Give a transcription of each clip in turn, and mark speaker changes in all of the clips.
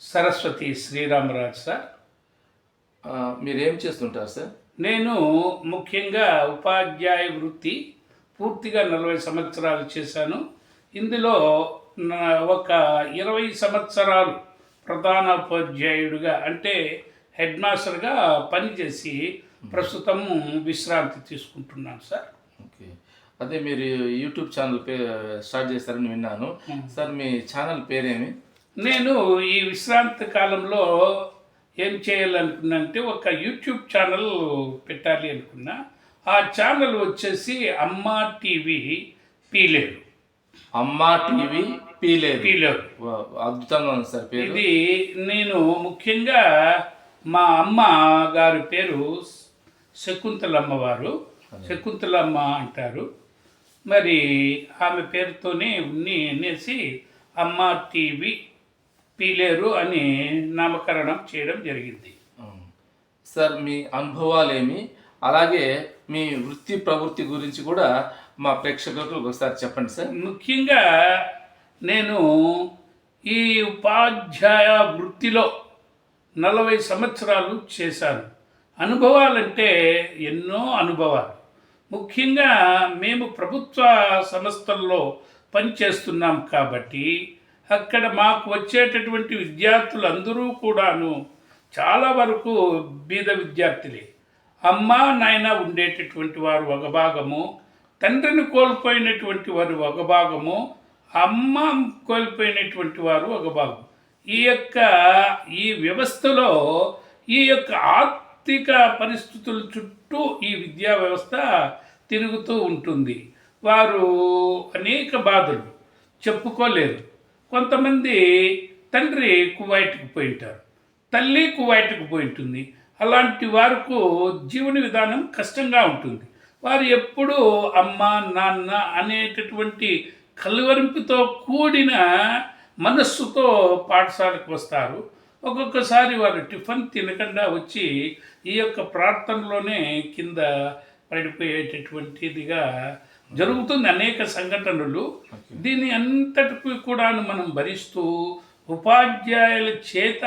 Speaker 1: Saraswati Sriramaraju sir.
Speaker 2: మీరేం చేస్తుంటారు sir?
Speaker 1: నేను ముఖ్యంగా ఉపాధ్యాయ వృత్తి పూర్తిగా నలభై సంవత్సరాలు చేశాను. ఇందులో ఒక ఇరవై సంవత్సరాలు ప్రధాన ఉపాధ్యాయుడిగా అంటే హెడ్ మాస్టర్గా పనిచేసి ప్రస్తుతం విశ్రాంతి తీసుకుంటున్నాను సార్.
Speaker 2: ఓకే. అదే మీరు యూట్యూబ్ ఛానల్ పే స్టార్ట్ చేస్తారని విన్నాను. సార్ మీ ఛానల్ పేరేమి?
Speaker 1: నేను ఈ విశ్రాంతి కాలంలో ఏం చేయాలనుకున్నా ఒక యూట్యూబ్ ఛానల్ పెట్టాలి అనుకున్నా. ఆ ఛానల్ వచ్చేసి అమ్మా టీవీ పీలేరు.
Speaker 2: అమ్మా టీవీ
Speaker 1: పీలేరు.
Speaker 2: వా- అద్భుతంగా ఉంది సార్
Speaker 1: ఇది నేను ముఖ్యంగా మా అమ్మ గారి పేరు శకుంతలమ్మ వారు. శకుంతలమ్మ అంటారు. మరి ఆమె పేరుతోనే ఉన్ని అనేసి అమ్మ టీవీ పీలేరు అని నామకరణం చేయడం జరిగింది.
Speaker 2: సార్ మీ అనుభవాలు ఏమి అలాగే మీ వృత్తి ప్రవృత్తి గురించి కూడా మా ప్రేక్షకులకు ఒకసారి చెప్పండి సార్.
Speaker 1: ముఖ్యంగా నేను ఈ ఉపాధ్యాయ వృత్తిలో నలభై సంవత్సరాలు చేశాను. అనుభవాలంటే ఎన్నో అనుభవాలు. ముఖ్యంగా మేము ప్రభుత్వ సంస్థల్లో పనిచేస్తున్నాం కాబట్టి అక్కడ మాకు వచ్చేటటువంటి విద్యార్థులు అందరూ కూడాను చాలా వరకు బీద విద్యార్థులే. అమ్మ నాయన ఉండేటటువంటి వారు ఒక భాగము తండ్రిని కోల్పోయినటువంటి వారు ఒక భాగము అమ్మ కోల్పోయినటువంటి వారు ఒక భాగం. ఈ యొక్క ఈ వ్యవస్థలో ఈ యొక్క ఆర్థిక పరిస్థితుల చుట్టూ ఈ విద్యా వ్యవస్థ తిరుగుతూ ఉంటుంది. వారు అనేక బాధలు చెప్పుకోలేరు. కొంతమంది తండ్రి కువైట్కి పోయి ఉంటారు తల్లి కువైట్కి పోయి ఉంటుంది అలాంటి వారికి జీవన విధానం కష్టంగా ఉంటుంది. వారు ఎప్పుడూ అమ్మ నాన్న అనేటటువంటి కలువరింపుతో కూడిన మనస్సుతో పాఠశాలకు వస్తారు. ఒక్కొక్కసారి వారు టిఫిన్ తినకుండా వచ్చి ఈ యొక్క ప్రార్థనలోనే కింద పడిపోయేటటువంటిదిగా జరుగుతుంది అనేక సంఘటనలు. దీని అంతటికి కూడాను మనం భరిస్తూ ఉపాధ్యాయుల చేత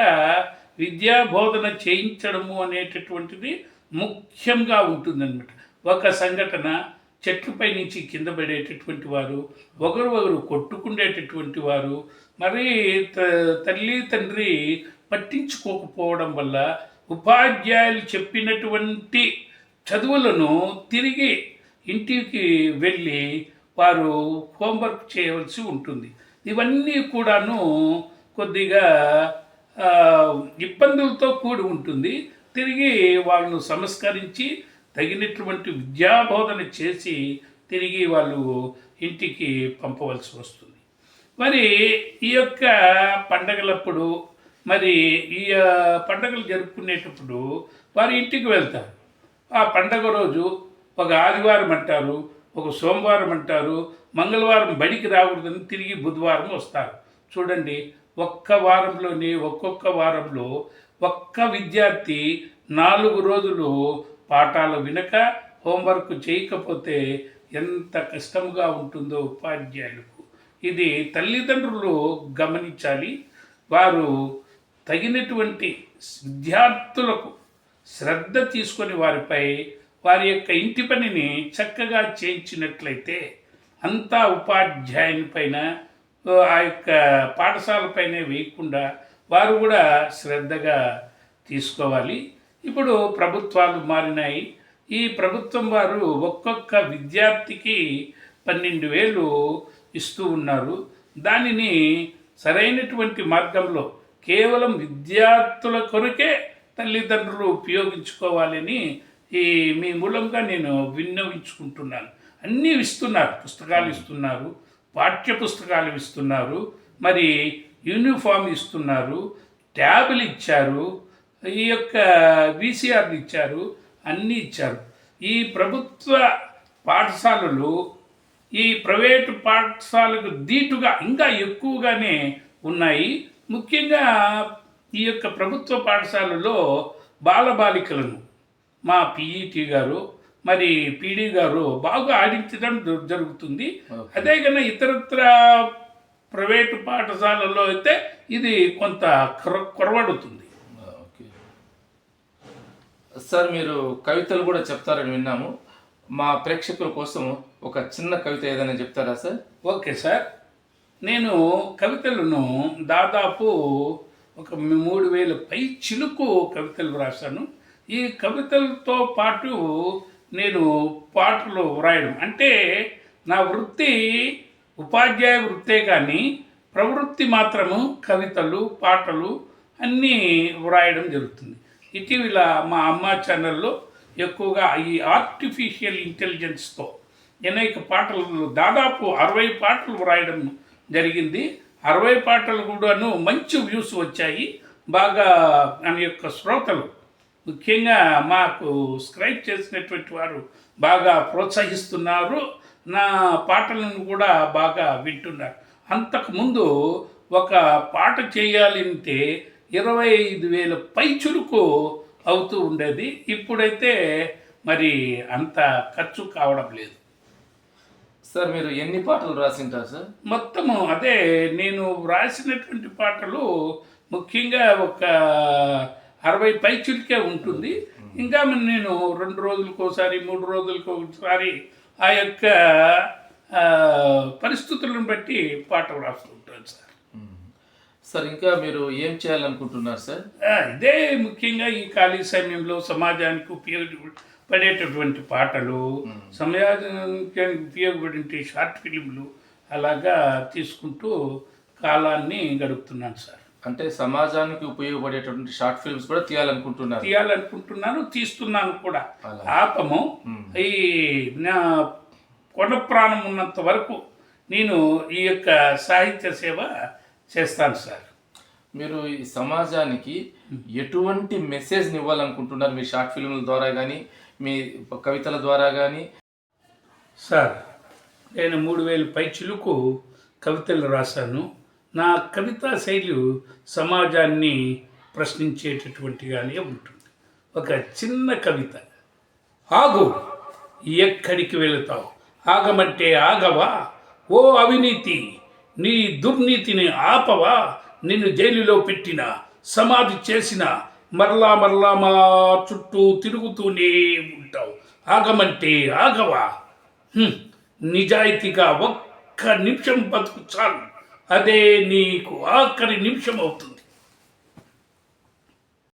Speaker 1: విద్యా బోధన చేయించడము అనేటటువంటిది ముఖ్యంగా ఉంటుందన్నమాట. ఒక సంఘటన చెట్లపై నుంచి కింద పడేటటువంటి వారు ఒకరు ఒకరు కొట్టుకునేటటువంటి వారు మరి త- తల్లి తండ్రి పట్టించుకోకపోవడం వల్ల ఉపాధ్యాయులు చెప్పినటువంటి చదువులను తిరిగి ఇంటికి వెళ్ళి వారు హోంవర్క్ చేయవలసి ఉంటుంది. ఇవన్నీ కూడాను కొద్దిగా ఇబ్బందులతో కూడి ఉంటుంది. తిరిగి వాళ్ళను సంస్కరించి తగినటువంటి విద్యాబోధన చేసి తిరిగి వాళ్ళు ఇంటికి పంపవలసి వస్తుంది. మరి ఈ యొక్క పండగలప్పుడు మరి ఈ పండగలు జరుపుకునేటప్పుడు వారి ఇంటికి వెళ్తారు. ఆ పండగ రోజు ఒక ఆదివారం అంటారు ఒక సోమవారం అంటారు మంగళవారం బడికి రాకూడదని తిరిగి బుధవారం వస్తారు. చూడండి ఒక్క వారంలోనే ఒక్కొక్క వారంలో ఒక్క విద్యార్థి నాలుగు రోజులు పాఠాలు వినక హోంవర్క్ చేయకపోతే ఎంత కష్టముగా ఉంటుందో ఉపాధ్యాయులకు. ఇది తల్లిదండ్రులు గమనించాలి. వారు తగినటువంటి విద్యార్థులకు శ్రద్ధ తీసుకొని వారిపై వారి యొక్క ఇంటి పనిని చక్కగా చేయించినట్లయితే అంతా ఉపాధ్యాయుని పైన ఆ యొక్క పాఠశాలపైనే వేయకుండా వారు కూడా శ్రద్ధగా తీసుకోవాలి. ఇప్పుడు ప్రభుత్వాలు మారినాయి. ఈ ప్రభుత్వం వారు ఒక్కొక్క విద్యార్థికి పన్నెండు వేలు ఇస్తూ ఉన్నారు. దానిని సరైనటువంటి మార్గంలో కేవలం విద్యార్థుల కొరకే తల్లిదండ్రులు ఉపయోగించుకోవాలని ఈ మీ మూలంగా నేను విన్నవించుకుంటున్నాను. అన్నీ ఇస్తున్నారు పుస్తకాలు ఇస్తున్నారు పాఠ్య పుస్తకాలు ఇస్తున్నారు మరి యూనిఫామ్ ఇస్తున్నారు ట్యాబులు ఇచ్చారు ఈ యొక్క వీసీఆర్లు ఇచ్చారు అన్నీ ఇచ్చారు. ఈ ప్రభుత్వ పాఠశాలలు ఈ ప్రైవేటు పాఠశాలకు దీటుగా ఇంకా ఎక్కువగానే ఉన్నాయి. ముఖ్యంగా ఈ యొక్క ప్రభుత్వ పాఠశాలలో బాలబాలికలను మా పిఈటి గారు మరి పీడి గారు బాగా ఆడించడం జరుగుతుంది. అదే కన్నా ఇతరత్ర ప్రైవేటు పాఠశాలల్లో అయితే ఇది కొంత కొర- కొరవడుతుంది.
Speaker 2: ఓకే. సార్ మీరు కవితలు కూడా చెప్తారని విన్నాము. మా ప్రేక్షకుల కోసం ఒక చిన్న కవిత ఏదైనా చెప్తారా సార్?
Speaker 1: Okay sir. నేను కవితలను దాదాపు ఒక మూడు వేల పై చిలుకు కవితలు వ్రాసాను ఈ కవితలతో పాటు నేను పాటలు వ్రాయడం. అంటే నా వృత్తి ఉపాధ్యాయ వృత్తే కానీ ప్రవృత్తి మాత్రము కవితలు పాటలు అన్నీ వ్రాయడం జరుగుతుంది. ఇటీవల మా అమ్మ ఛానల్లో ఎక్కువగా ఈ ఆర్టిఫిషియల్ ఇంటెలిజెన్స్తో అనేక పాటలు దాదాపు అరవై పాటలు వ్రాయడం జరిగింది. అరవై పాటలు కూడాను మంచి వ్యూస్ వచ్చాయి. బాగా దాని యొక్క శ్రోతలు ముఖ్యంగా మాకు స్క్రైబ్ చేసినటువంటి వారు బాగా ప్రోత్సహిస్తున్నారు. నా పాటలను కూడా బాగా వింటున్నారు. అంతకుముందు ఒక పాట చేయాలంటే ఇరవై ఐదు వేల పైచులకు అవుతూ ఉండేది. ఇప్పుడైతే మరి అంత ఖర్చు కావడం లేదు.
Speaker 2: సార్ మీరు ఎన్ని పాటలు రాసింటారు సార్?
Speaker 1: మొత్తము అదే నేను వ్రాసినటువంటి పాటలు ముఖ్యంగా ఒక అరవై పైచులకే ఉంటుంది. ఇంకా నేను రెండు రోజులకు ఒకసారి మూడు రోజులకు ఒకసారి ఆ యొక్క పరిస్థితులను బట్టి పాట వ్రాస్తూ ఉంటాను సార్.
Speaker 2: సార్ ఇంకా మీరు ఏం చేయాలనుకుంటున్నారు సార్?
Speaker 1: ఇదే ముఖ్యంగా ఈ ఖాళీ సమయంలో సమాజానికి ఉపయోగపడేటటువంటి పాటలు సమాజానికి ఉపయోగపడే షార్ట్ ఫిలింలు అలాగా తీసుకుంటూ కాలాన్ని గడుపుతున్నాను సార్.
Speaker 2: అంటే సమాజానికి ఉపయోగపడేటువంటి షార్ట్ ఫిల్మ్స్ కూడా తీయాలనుకుంటున్నారు.
Speaker 1: తీయాలనుకుంటున్నాను తీస్తున్నాను కూడా. ఆపము. ఈ నా కొండ ప్రాణం ఉన్నంత వరకు నేను ఈ యొక్క సాహిత్య సేవ చేస్తాను సార్.
Speaker 2: మీరు ఈ సమాజానికి ఎటువంటి మెసేజ్ని ఇవ్వాలనుకుంటున్నారు? మీ షార్ట్ ఫిల్మ్ల ద్వారా కానీ మీ కవితల ద్వారా కానీ
Speaker 1: సార్ నేను మూడు వేల పై చిలుకు కవితలు రాశాను. నా కవితా శైలి సమాజాన్ని ప్రశ్నించేటటువంటిగానే ఉంటుంది. ఒక చిన్న కవిత. ఆగు ఎక్కడికి వెళతావు? ఆగమంటే ఆగవా? ఓ అవినీతి నీ దుర్నీతిని ఆపవా? నిన్ను జైలులో పెట్టిన సమాధి చేసిన మరలా మరలా మా చుట్టూ తిరుగుతూనే ఉంటావు. ఆగమంటే ఆగవా? నిజాయితీగా ఒక్క నిమిషం బతుకు చాలు. అదే నీకు ఆఖరి నిమిషం అవుతుంది